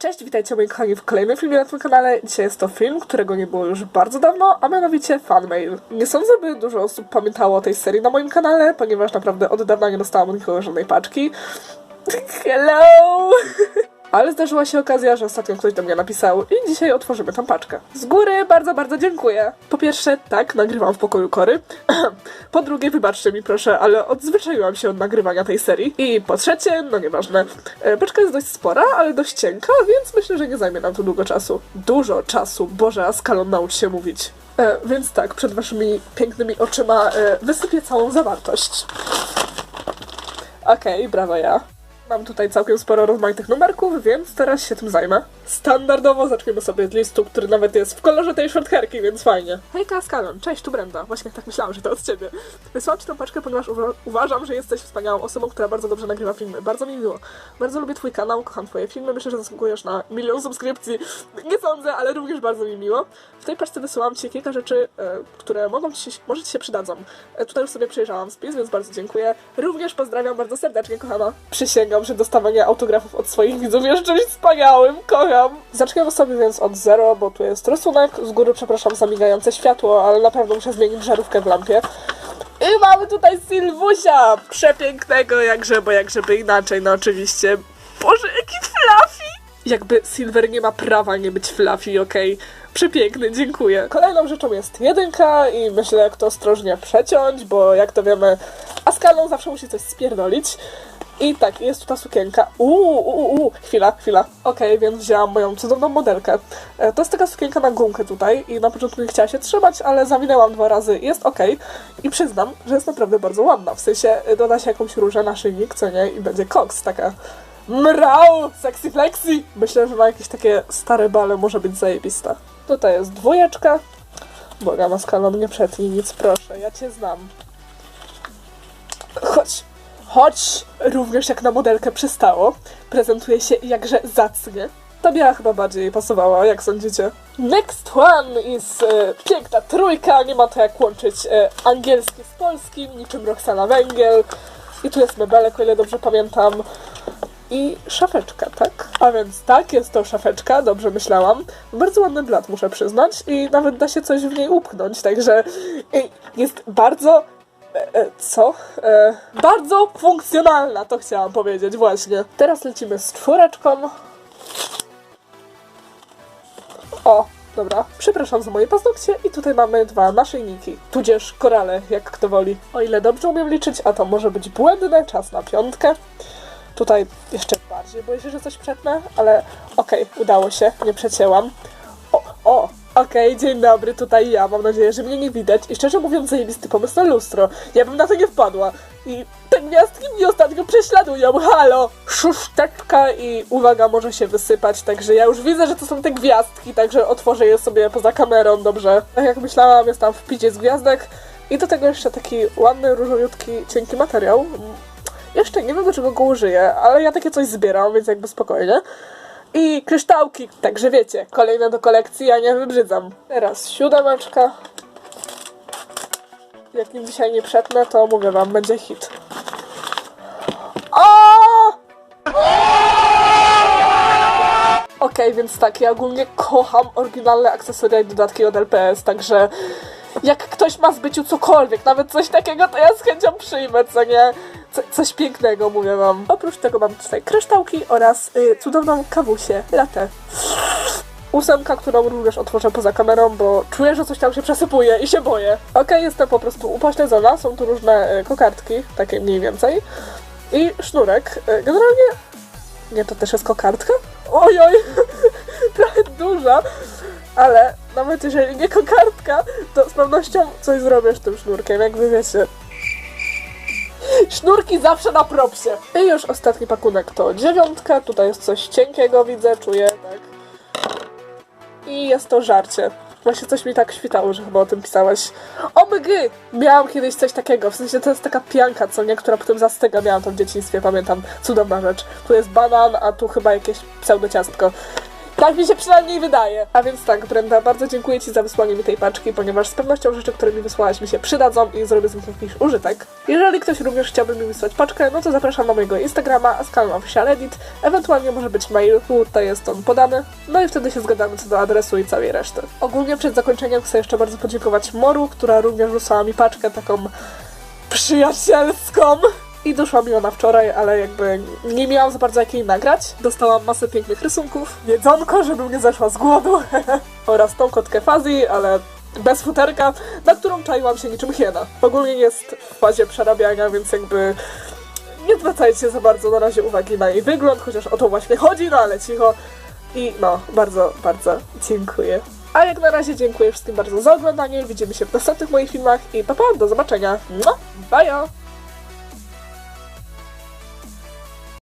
Cześć, witajcie moi kochani w kolejnym filmie na tym kanale. Dzisiaj jest to film, którego nie było już bardzo dawno, a mianowicie fanmail. Nie sądzę, by dużo osób pamiętało o tej serii na moim kanale, ponieważ naprawdę od dawna nie dostałam od nikogo żadnej paczki. Hello! Ale zdarzyła się okazja, że ostatnio ktoś do mnie napisał i dzisiaj otworzymy tą paczkę. Z góry bardzo, bardzo dziękuję. Po pierwsze, tak, nagrywam w pokoju Kory. po drugie, wybaczcie mi proszę, ale odzwyczaiłam się od nagrywania tej serii. I po trzecie, no nieważne, e, paczka jest dość spora, ale dość cienka, więc myślę, że nie zajmie nam to długo czasu. Dużo czasu, Boże, Askalon naucz się mówić. E, więc tak, przed waszymi pięknymi oczyma e, wysypię całą zawartość. Okej, brawo ja. Mam tutaj całkiem sporo rozmaitych numerków, więc teraz się tym zajmę. Standardowo zaczniemy sobie od listu, który nawet jest w kolorze tej shortherki, więc fajnie. Hejka, Skalon, cześć, tu Brenda. Właśnie tak myślałam, że to od ciebie. Wysłałam ci tę paczkę, ponieważ uwa- uważam, że jesteś wspaniałą osobą, która bardzo dobrze nagrywa filmy. Bardzo mi miło. Bardzo lubię twój kanał, kocham twoje filmy, myślę, że zasługujesz na milion subskrypcji. Nie sądzę, ale również bardzo mi miło. W tej paczce wysyłam ci kilka rzeczy, e, które mogą ci może ci się przydadzą. E, tutaj już sobie przejrzałam spis, więc bardzo dziękuję. Również pozdrawiam bardzo serdecznie, kochana. Przysięgam, że dostawanie autografów od swoich widzów jest czymś wspaniałym, kocham. Zaczniemy sobie więc od zero, bo tu jest rysunek. Z góry przepraszam za migające światło, ale na pewno muszę zmienić żarówkę w lampie. I mamy tutaj Sylwusia! Przepięknego, jakże, bo jak żeby inaczej, no oczywiście. Boże, jaki fluffy! Jakby Silver nie ma prawa nie być fluffy, okej? Przepiękny, dziękuję. Kolejną rzeczą jest jedynka i myślę, jak to ostrożnie przeciąć, bo jak to wiemy, Askalon zawsze musi coś spierdolić. I tak, jest tu ta sukienka. Uuu, uuu, uuu, chwila, chwila. Okej, więc wzięłam moją cudowną modelkę. E, To jest taka sukienka na gumkę tutaj i na początku nie chciała się trzymać, ale zawinęłam dwa razy jest okej. I przyznam, że jest naprawdę bardzo ładna. W sensie e, doda się jakąś różę na szyjnik, co nie? I będzie koks, taka mrał, sexy flexi. Myślę, że na jakieś takie stare bale może być zajebista. Tutaj jest dwójeczka. Boga, maskalon, nie przetnij nic, proszę, ja cię znam. Chodź, chodź! Również jak na modelkę przystało. Prezentuje się jakże zacnie. Tobie chyba bardziej pasowała, jak sądzicie? Next one is e, piękna trójka, nie ma to jak łączyć e, angielski z polskim, niczym Roxana Węgiel. I tu jest mebelek, o ile dobrze pamiętam. I szafeczka, tak? A więc tak, jest to szafeczka, dobrze myślałam. Bardzo ładny blat, muszę przyznać, i nawet da się coś w niej upchnąć, także jest bardzo co? E, bardzo funkcjonalna, to chciałam powiedzieć, właśnie. Teraz lecimy z czwóreczką. O, dobra. Przepraszam za moje paznokcie i tutaj mamy dwa naszyjniki, tudzież korale, jak kto woli. O ile dobrze umiem liczyć, a to może być błędne, czas na piątkę. Tutaj jeszcze bardziej boję się, że coś przetnę, ale okej, udało się, nie przecięłam. Okej, dzień dobry, tutaj ja. Mam nadzieję, że mnie nie widać. I szczerze mówiąc, zajebisty pomysł na lustro. Ja bym na to nie wpadła. I te gwiazdki mnie ostatnio prześladują. Halo! Szuszteczka i uwaga, może się wysypać. Także ja już widzę, że to są te gwiazdki, także otworzę je sobie poza kamerą, dobrze. Tak jak myślałam, jest tam w picie z gwiazdek. I do tego jeszcze taki ładny, różowiutki, cienki materiał. Jeszcze nie wiem, do czego go użyję, ale ja takie coś zbieram, więc jakby spokojnie. I kryształki, także wiecie, kolejne do kolekcji, ja nie wybrzydzam. Teraz siódemeczka. Jak nim dzisiaj nie przetnę, to mówię wam, będzie hit. O! Okej, więc tak, ja ogólnie kocham oryginalne akcesoria i dodatki od LPS, także jak ktoś ma w byciu cokolwiek, nawet coś takiego, to ja z chęcią przyjmę, co nie? Co, coś pięknego, mówię wam. Oprócz tego mam tutaj kryształki oraz y, cudowną kawusię, latte. Ósemka, którą również otworzę poza kamerą, bo czuję, że coś tam się przesypuje i się boję. Okej, jestem po prostu upośledzona, są tu różne y, kokardki, takie mniej więcej. I sznurek. Y, generalnie... Nie, to też jest kokardka? Ojoj, trochę duża, ale nawet jeżeli nie kokardka, to z pewnością coś zrobię z tym sznurkiem, jakby wiecie. Sznurki zawsze na propsie. I już ostatni pakunek to dziewiątka. Tutaj jest coś cienkiego, widzę, czuję, tak. I jest to żarcie. Właśnie coś mi tak świtało, że chyba o tym pisałeś. OMG! Miałam kiedyś coś takiego, w sensie to jest taka pianka, co nie, która potem zastyga. Miałam to w dzieciństwie, pamiętam. Cudowna rzecz. Tu jest banan, a tu chyba jakieś pseudociastko. Tak mi się przynajmniej wydaje. A więc tak, Brenda, bardzo dziękuję Ci za wysłanie mi tej paczki, ponieważ z pewnością rzeczy, które mi wysłałaś mi się przydadzą i zrobię z nich jakiś użytek. Jeżeli ktoś również chciałby mi wysłać paczkę, no to zapraszam na mojego Instagrama, Edit, ewentualnie może być mail, tutaj jest on podany, no i wtedy się zgadamy co do adresu i całej reszty. Ogólnie przed zakończeniem chcę jeszcze bardzo podziękować Moru, która również wysłała mi paczkę taką przyjacielską. I doszła mi ona wczoraj, ale jakby nie miałam za bardzo jak jej nagrać. Dostałam masę pięknych rysunków, jedzonko, żebym nie zeszła z głodu oraz tą kotkę Fazji, ale bez futerka, na którą czaiłam się niczym hiena. Ogólnie jest w fazie przerabiania, więc jakby nie zwracajcie za bardzo na razie uwagi na jej wygląd, chociaż o to właśnie chodzi, no ale cicho. I no, bardzo, bardzo dziękuję. A jak na razie dziękuję wszystkim bardzo za oglądanie, widzimy się w następnych moich filmach i pa, pa do zobaczenia. Mua, Bye!